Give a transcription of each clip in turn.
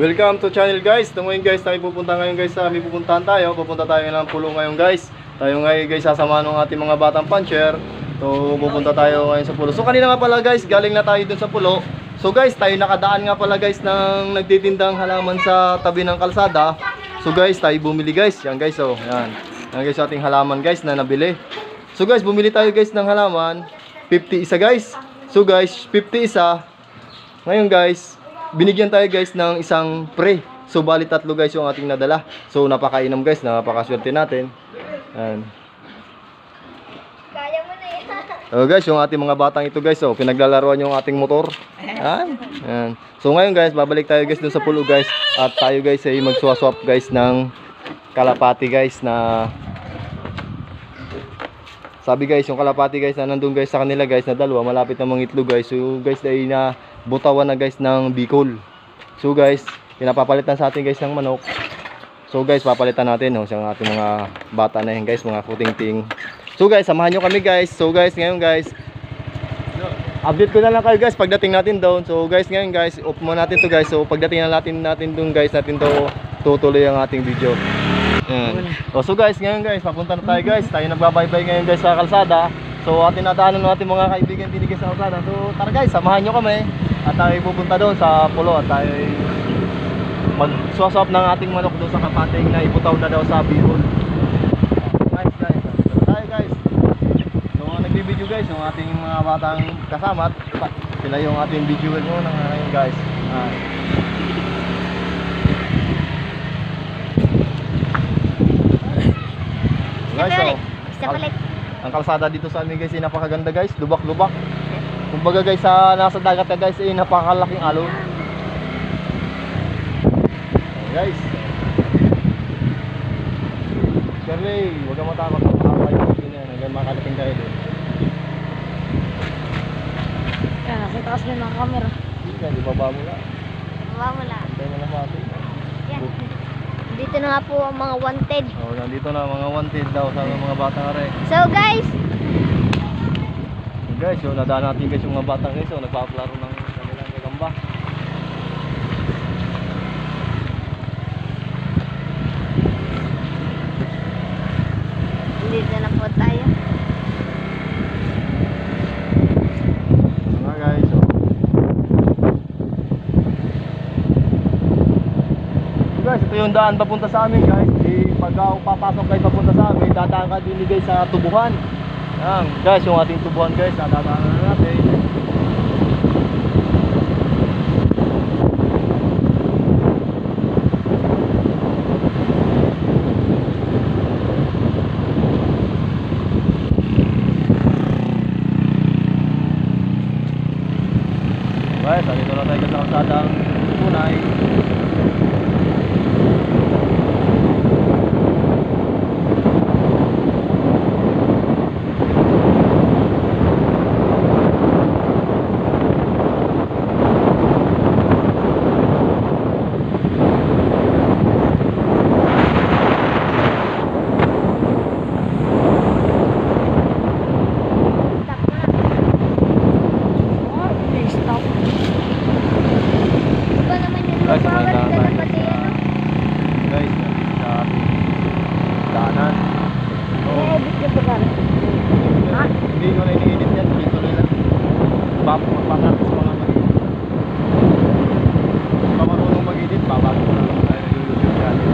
Welcome to channel guys. Ito ngayon guys, tayo pupunta ngayon guys sa may pupuntahan tayo. Pupunta tayo ng pulo ngayon guys. Tayo ngayon guys sasama ng ating mga batang puncher. So pupunta tayo ngayon sa pulo. So kanina nga pala guys, galing na tayo dun sa pulo. So guys, tayo nakadaan nga pala guys ng nagtitindang halaman sa tabi ng kalsada. So guys, tayo bumili guys. Yan guys, oh. Yan. Yan guys ating halaman guys na nabili. So guys, bumili tayo guys ng halaman. 50 isa guys. So guys, 50 isa. Ngayon guys, binigyan tayo guys ng isang pre. So bali tatlo guys yung ating nadala. So napakainom guys, napakaswerte natin. Yan. Kaya mo na yan. So guys, yung ating mga batang ito guys, oh, pinaglalaruan yung ating motor. Yan. Yan. So ngayon guys, babalik tayo guys dun sa pulo guys. At tayo guys ay magswaswap guys ng kalapati guys na sabi guys, yung kalapati guys na nandun guys sa kanila guys na dalawa, malapit na mga itlog guys. So guys, ay na butawan na guys ng Bicol. So guys, pinapapalitan sa atin guys ng manok. So guys, papalitan natin no, sa ating mga bata na yan guys, mga puting-ting. So guys, samahan nyo kami guys. So guys, ngayon guys, update ko na lang kayo guys pagdating natin doon. So guys, ngayon guys, off mo natin to guys. So pagdating na natin natin doon guys, natin to tutuloy ang ating video. Yan. Oh, so guys, ngayon guys, papunta na tayo guys. Tayo nagbabaybay ngayon guys sa kalsada. So atin nadaanan ng ating mga kaibigan guys sa kalsada. So tara guys, samahan nyo kami. At tayo pupunta doon sa pulo at tayo ay mag-swap ng ating manok doon sa kapating na ibutaw na daw sa Bihol. Guys, guys, tayo guys. So mga nagbibideo guys, yung ating mga batang kasama, sila yung ating video mo ng ngayon guys. Ah. Guys, so, Isa palit. ang kalsada dito sa amin guys ay napakaganda guys, lubak-lubak. Kumbaga guys sa nasa dagat ka guys ay napakalaking alon. Guys. Shirley, huwag kang matakot. Makakaya mo din yan hanggang makarating tayo doon. Yan, nakita kasi ng mga camera. Hindi di baba mo lang. Baba mo lang. Antay mo lang mati. Dito na nga po ang mga wanted. Oh, nandito na mga wanted daw sa mga batang are. So guys, So guys, yung nadaan natin guys yung mga batang guys, oh, nagpaplaro ng kanilang gagamba. dito na po tayo. Mga guys, oh. So guys, ito yung daan papunta sa amin guys. Di pag papasok kayo papunta sa amin, dadaan ka din guys sa tubuhan. Yan, guys, yung ating tubuhan guys, dadaan na natin. Guys, dito na tayo sa kalsadang tunay. Stop na. Oh, stop. Iba naman yung Guys, lupa. samahan Ganda tayo na pati sa- ano. Guys, nandito sa ating Eh, edit yung pagkara. Ha? Hindi ko na iniinit yan, dito nila. Bap, magpapractice pa nga mag-edit. Kung pa marunong mag-edit, babago ko na lang tayo ng YouTube channel.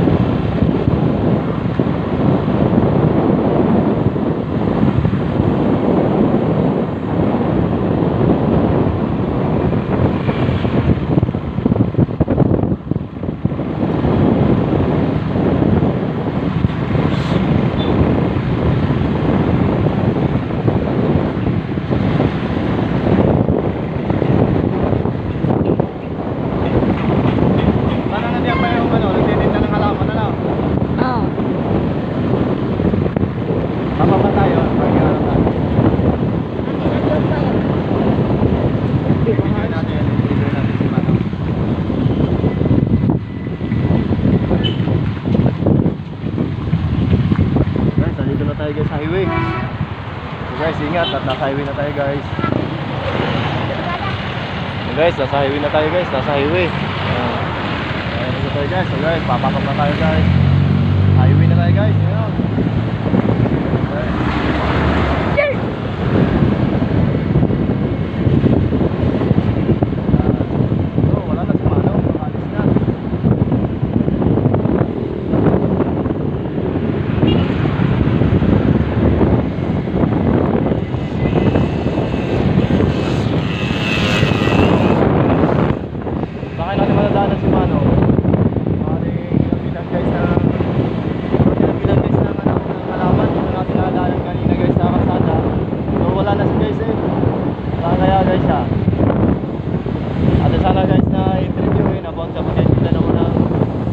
Sana nandiyan pa yung ano, nagtitinda ng halaman na lang. Oo. Tama ba tayo? Pag-ano tayo? Bibigyan natin, bibigyan natin si Mano. Guys, nandito na tayo guys sa highway. So guys, ingat at nasa highway na tayo guys. So guys, nasa highway na tayo guys, nasa highway. Ayan. tayo guys. So guys, papasok na tayo guys. Highway na tayo guys. Ayan. Okay. So, wala na si Mano. Alis na. Bakit natin madadaanan si Mano? Maaaring bilang guys na bilang guys na ano, ng halaman dito natin nadaanan kanina guys sa kasada. So wala na si guys eh. Saan kaya guys siya? At sana guys na interviewin about sa pagkakita naman ng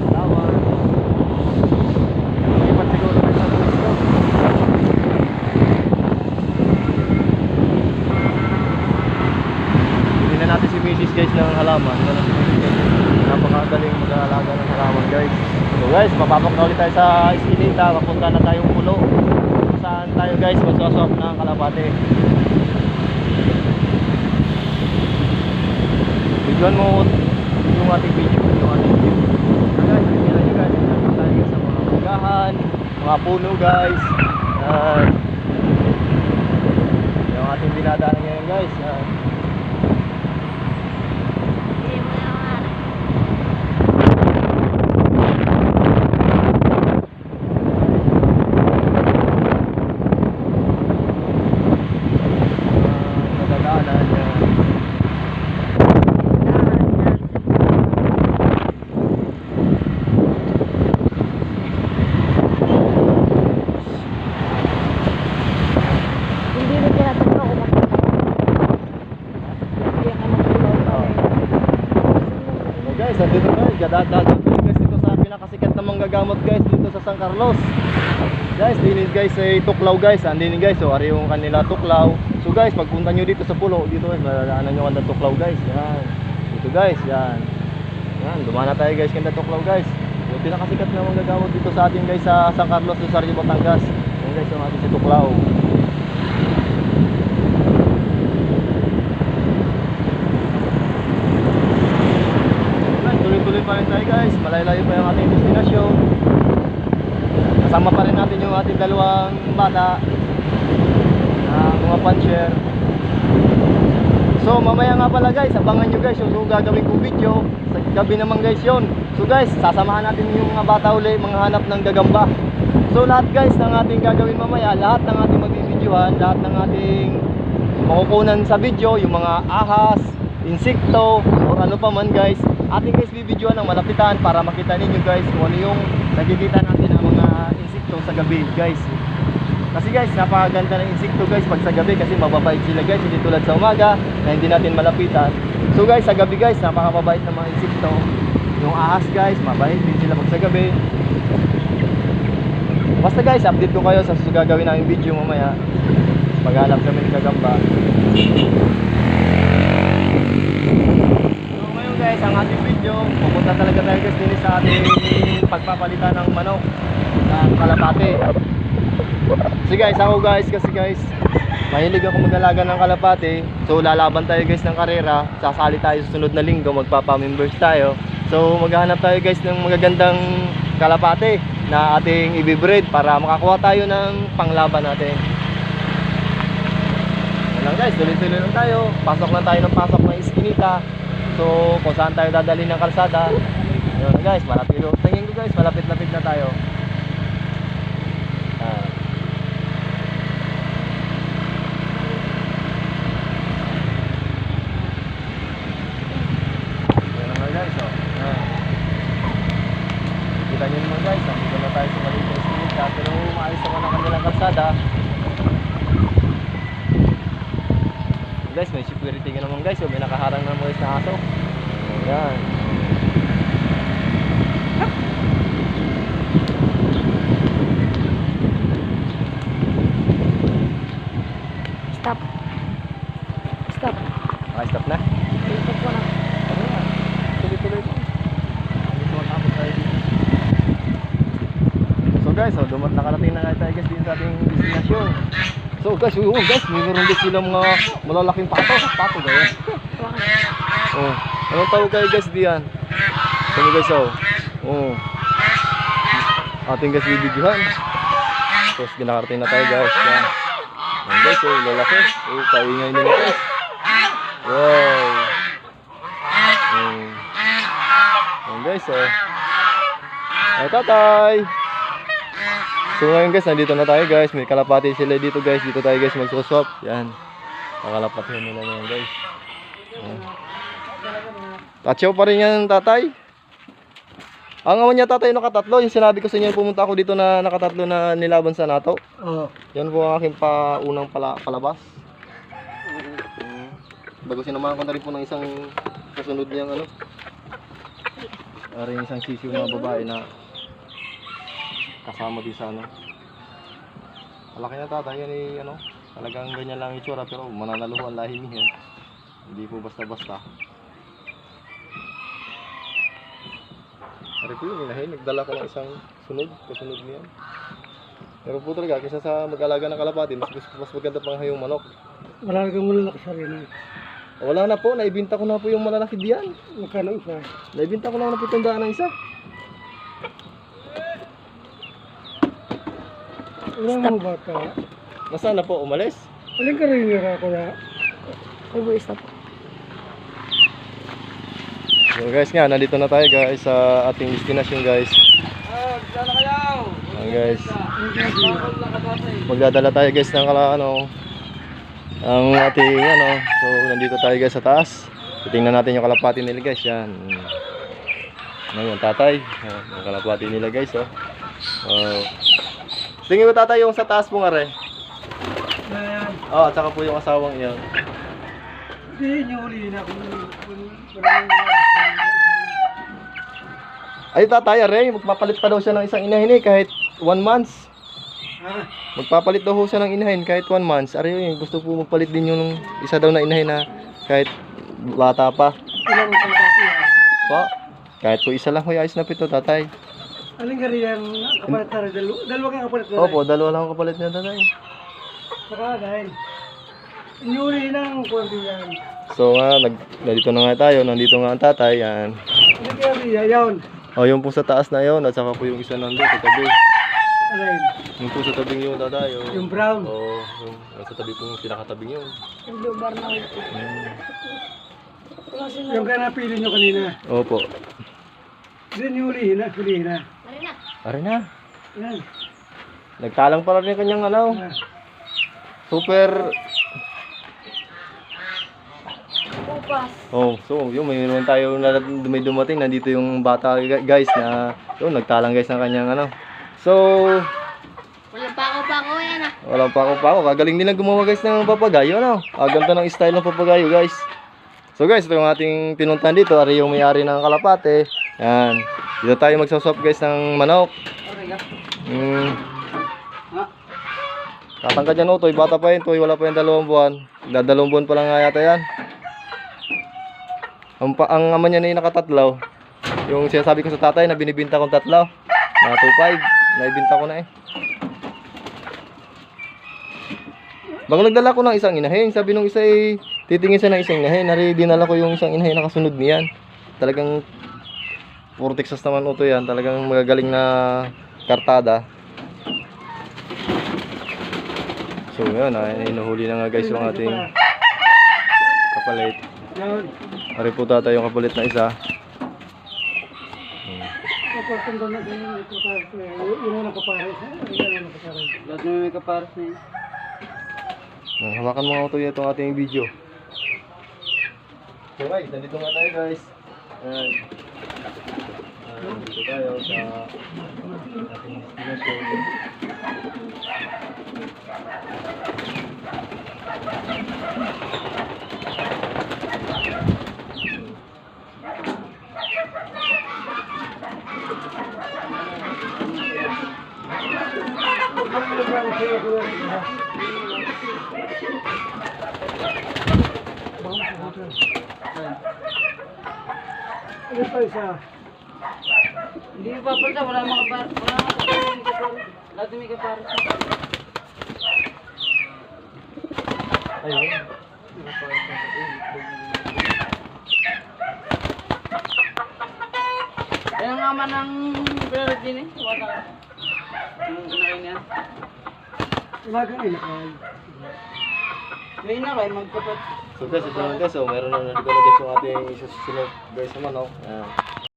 halaman. Lipat siguro guys sa gusto. Hindi na natin si Mrs. guys ng halaman. Guys. Napakagaling mag-aalaga ng halaman guys. So guys, papapok na ulit tayo sa Eskinita. Papunta na tayong pulo. Saan tayo guys magsosok ng kalapate. Bigyan mo yung ating video. Yung ating view. So guys, nakikita nyo guys. Tayo sa mga magahan. Mga puno guys. Yan. Yung ating dinadaan ngayon guys. Yan. Hindi mo na mga Uh, nadadaanan yan. Hindi rin tinatanong kung magkakaroon. Hindi ka magkakaroon pa rin. So guys, andito na guys. Dadaan guys dito sa pinakasikat na manggagamot guys dito sa San Carlos. Guys, dinis guys ay tuklaw guys. Andin guys, so ari yung kanila tuklaw. So guys, pagpunta nyo dito sa pulo, dito guys, madadaanan nyo kanda tuklaw guys. Yan. Dito guys, yan. Yan, dumana tayo guys kanda tuklaw guys. Yung pinakasikat na manggagamot dito sa atin guys sa San Carlos, Rosario, Batangas. Yan guys, yung ating si tuklaw. Tuloy-tuloy pa rin tayo guys. Malayo-layo pa yung ating. Kasama pa rin natin yung ating dalawang bata na mga puncher. So mamaya nga pala guys, abangan nyo guys yung gagawin kong video. Sa gabi naman guys yon. So guys, sasamahan natin yung mga bata uli, mga hanap ng gagamba. So lahat guys ng ating gagawin mamaya, lahat ng ating magbibidyohan, lahat ng ating makukunan sa video, yung mga ahas, insekto, or ano pa man guys, ating guys bibidyohan ng malapitan para makita ninyo guys kung ano yung nakikita natin insekto sa gabi guys. Kasi guys, napakaganda ng insekto guys pag sa gabi kasi mababait sila guys, hindi tulad sa umaga na hindi natin malapitan. So guys, sa gabi guys, napakababait ng mga insekto. Yung ahas guys, mabait din sila pag sa gabi. Basta guys, update ko kayo sa gagawin namin video mamaya. Paghanap kami ng gagamba. So ngayon guys, ang ating video, pupunta talaga tayo guys din sa ating pagpapalitan ng manok ng kalapate. So guys, ako guys, kasi guys, mahilig ako mag-alaga ng kalapate. So lalaban tayo guys ng karera, sasali tayo sa sunod na linggo, magpapa-members tayo. So maghahanap tayo guys ng magagandang kalapate na ating ibibreed para makakuha tayo ng panglaban natin. Yan lang guys, tuloy-tuloy lang tayo. Pasok lang tayo ng pasok ng iskinita. So, kung saan tayo dadali ng kalsada. Yun guys, malapit. Tingin ko guys, malapit-lapit na tayo. Ah. Yan lang nga guys, oh. Ah. Kita nyo naman guys, nandito na tayo sa maliit na iskinita. Pero maayos naman ang kanilang kalsada. Guys, may security ka naman guys. Oh. May nakaharang na mga na aso. Ayan. Stop. Stop. Nakastop na. Stop ko na. Ano na? Tuloy-tuloy lang. Hindi tumatapos tayo dito. So guys, oh, dumat nakarating na nga tayo guys dito sa ating destinasyon. So guys, oh, guys, may meron din silang mga malalaking pato. Pato guys. Oh, anong tawag kayo guys diyan? So guys, oh. Oo. Ating guys bibidyohan. Tapos ginakarating na tayo guys. Yan. Yan guys, oh, lalaki. Oh, kaingay nila guys. Wow. Oh. Yan guys, oh. Ay, tatay. So ngayon guys, nandito na tayo guys. May kalapati sila dito guys. Dito tayo guys magsuswap. Yan. Kakalapatihan nila na yan guys. Yan. Pa rin yan tatay. Ang awan niya tatay nakatatlo. Yung sinabi ko sa inyo pumunta ako dito na nakatatlo na nilaban sa NATO. Oo. Yan po ang aking paunang pala, palabas. Mm. Bago sinamahan ko na rin po ng isang kasunod niyang ano. Ari isang sisiw na babae na kasama din sa ano. Malaki na tatay yan eh, ano. Talagang ganyan lang yung itsura pero mananaluhan lahi niya. Hindi po basta-basta. Ari po yun, inahin. Nagdala ko ng isang sunod, kasunod niya. Pero po talaga, kaysa sa mag-alaga ng kalapati, mas, mas, mas maganda pang hayong manok. Wala kang malalaki sa rin. Wala na po, naibinta ko na po yung malalaki diyan. Magkano isa? Naibinta ko lang na po tandaan ng isa. Wala mo bata. Nasaan na po, umalis? Alin ka rin nira ko na? Ubo stop. So guys nga, nandito na tayo guys sa ating destination guys. Ayan guys. Magdadala tayo guys ng kala ano ang ating ano. So nandito tayo guys sa taas. Titingnan natin yung kalapati nila guys. Yan. Ano yung tatay? Yung kalapati nila guys oh. Oh. Tingin mo tatay yung sa taas po nga re. Yan. Oh, at saka po yung asawang iyon. Hindi niyo huli na Ay tatay, are, magpapalit pa daw siya ng isang inahin eh, kahit one month. Ha? Magpapalit daw ho siya ng inahin kahit one month. Are yun, gusto po magpalit din yung isa daw na inahin na kahit bata pa. Ilang ang kalapati ha? Po, kahit po isa lang ho, ayos na pito tatay. Alin ka rin yan? Kapalit na rin. Dalawa, dalawa kang kapalit na rin. Opo, dalawa lang ang kapalit niya tatay. Saka dahil. Inyuri ng konti yan. So nga, nag, nandito na nga tayo, nandito nga ang tatay, yan. Alin ka rin yan? Yan. O, yung po sa taas na yon at saka po yung isa nandun sa tabi. Alin? Yung po sa tabing yun tatay, oh. Yung brown. Oo, yung nasa tabi po yung pinakatabing yun. Yung blue bar na ito. Hmm. Yung ka napili nyo kanina. Opo. Hindi niyo hulihin na. Hulihin na. Are na. Yan. Nagtalang pala rin kanyang ano. Ah. Super Upas. Oh, so yun may meron tayo na may dumating nandito yung bata gu- guys na yun nagtalang guys ng kanyang ano. So, Wala pa ako pa ako yan ah. wala pa ako pa ako. Kagaling nilang gumawa guys ng papagayo ano. Ah, ganda ng style ng papagayo guys. So guys, ito yung ating pinuntahan dito. Ari yung may-ari ng kalapate. Yan. Dito tayo magsaswap guys ng manok. Hmm. Tatangkad yan Utoy, bata pa yun Toy, wala pa yung dalawang buwan. Dadalawang buwan pa lang nga yata yan. Ang, pa, ang ama niya na yung nakatatlaw. Yung sinasabi ko sa tatay na binibinta kong tatlaw. Na 2.5, naibinta ko na eh. Bang nagdala ko ng isang inahin, sabi nung isa eh, titingin siya ng isang inahin. Nari, dinala ko yung isang inahin na kasunod niyan. Talagang puro Texas naman uto yan. Talagang magagaling na kartada. So yun, ay inuhuli na nga guys yung ating kapalit. Yan. Ari po tata yung kapalit na isa. Yan. Uh, hawakan mo nga ito itong ating video. Guys, nandito nga tayo guys. Ayan. Uh, nandito tayo sa ating destination. Ano pa isa? Hindi pa pala, wala mga kapar. Wala mga kapar. Lahat may kapar. Ayun. Kaya nga naman ng Brother Jimmy. Wala ka. Yung kinain niya. Ilaga na ilakay. May na kayo magkapat. So guys, ito lang guys. So meron na naligaw na guys yung ating isusunod guys na manok. Ayan.